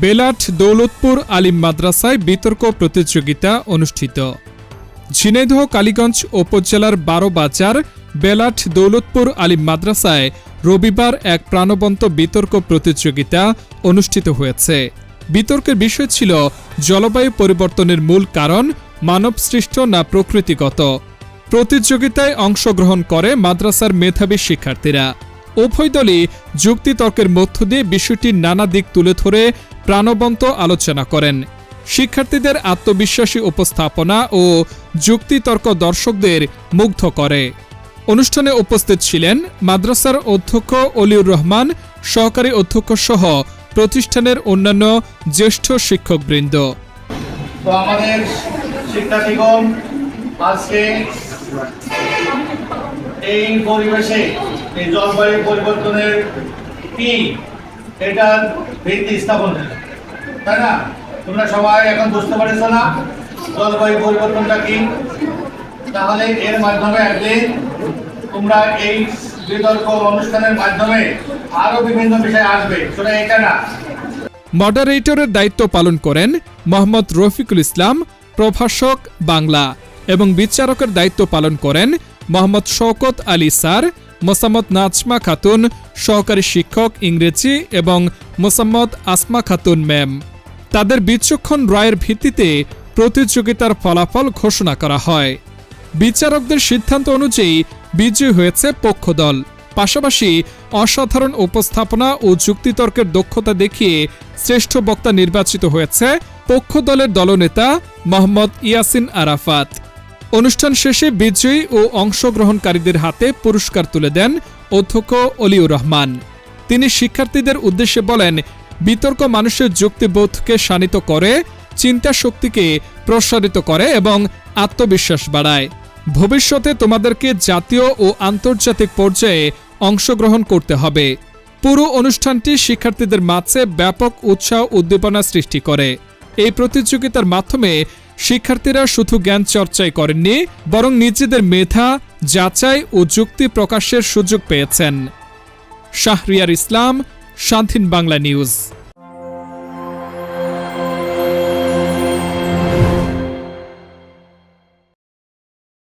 বেলাট দৌলতপুর আলিম মাদ্রাসায় বিতর্ক প্রতিযোগিতা অনুষ্ঠিত। ঝিনাইদহ, কালীগঞ্জ উপজেলার বারো বাজার, বেলাট দৌলতপুর আলিম মাদ্রাসায় রবিবার এক প্রাণবন্ত বিতর্ক প্রতিযোগিতা অনুষ্ঠিত হয়েছে। বিতর্কের বিষয় ছিল জলবায়ু পরিবর্তনের মূল কারণ, মানবসৃষ্ট না প্রকৃতিগত। প্রতিযোগিতায় অংশগ্রহণ করে মাদ্রাসার মেধাবী শিক্ষার্থীরা। উভয় দলই যুক্তিতর্কের মধ্য দিয়ে বিষয়টির নানা দিক তুলে ধরে প্রাণবন্ত আলোচনা করেন। শিক্ষার্থীদের আত্মবিশ্বাসী উপস্থাপনা ও যুক্তিতর্ক দর্শকদের মুগ্ধ করে। অনুষ্ঠানে উপস্থিত ছিলেন মাদ্রাসার অধ্যক্ষ অলিউর রহমান, সহকারী অধ্যক্ষ সহ প্রতিষ্ঠানের অন্যান্য জ্যেষ্ঠ শিক্ষকবৃন্দ। শিক্ষার্থীগণ, আজকে এই পরিবেশে এই জলবায়ু পরিবর্তনের কি এটার ভিত্তি স্থাপন তাই না? তোমরা সবাই এখন বুঝতে পারছ না জলবায়ু পরিবর্তনটা কি? তাহলে এর মাধ্যমে একদিন তোমরা এই বিতর্ক অনুষ্ঠানের মাধ্যমে আরও বিভিন্ন বিষয় আসবে। সেটা এটা না মডারেটরের দায়িত্ব পালন করেন মোহাম্মদ রফিকুল ইসলাম, প্রভাষক বাংলা, এবং বিচারকের দায়িত্ব পালন করেন মোহাম্মদ শওকত আলী স্যার মোসাম্মদ নাজমা খাতুন, সহকারী শিক্ষক ইংরেজি এবং মোসাম্মদ আসমা খাতুন ম্যাম। তাদের বিচক্ষণ রায়ের ভিত্তিতে প্রতিযোগিতার ফলাফল ঘোষণা করা হয়। বিচারকদের সিদ্ধান্ত অনুযায়ী বিজয়ী হয়েছে পক্ষদল। পাশাপাশি অসাধারণ উপস্থাপনা ও যুক্তিতর্কের দক্ষতা দেখিয়ে শ্রেষ্ঠ বক্তা নির্বাচিত হয়েছে পক্ষ দলের দলনেতা মোহাম্মদ ইয়াসিন আরাফাত। অনুষ্ঠান শেষে বিজয়ী ও অংশগ্রহণকারীদের হাতে পুরস্কার তুলে দেন অধ্যক্ষ অলিউর রহমান। তিনি শিক্ষার্থীদের উদ্দেশ্যে বলেন, বিতর্ক মানুষের যুক্তিবোধকে শানিত করে, চিন্তা শক্তিকে প্রসারিত করে এবং আত্মবিশ্বাস বাড়ায়। ভবিষ্যতে তোমাদেরকে জাতীয় ও আন্তর্জাতিক পর্যায়ে অংশগ্রহণ করতে হবে। পুরো অনুষ্ঠানটি শিক্ষার্থীদের মাঝে ব্যাপক উৎসাহ উদ্দীপনা সৃষ্টি করে। এই প্রতিযোগিতার মাধ্যমে শিক্ষার্থীরা শুধু জ্ঞান চর্চাই করেননি, বরং নিজেদের মেধা, যাচাই ও যুক্তি প্রকাশের সুযোগ পেয়েছেন। শাহরিয়ার ইসলাম, শান্তিন বাংলা নিউজ।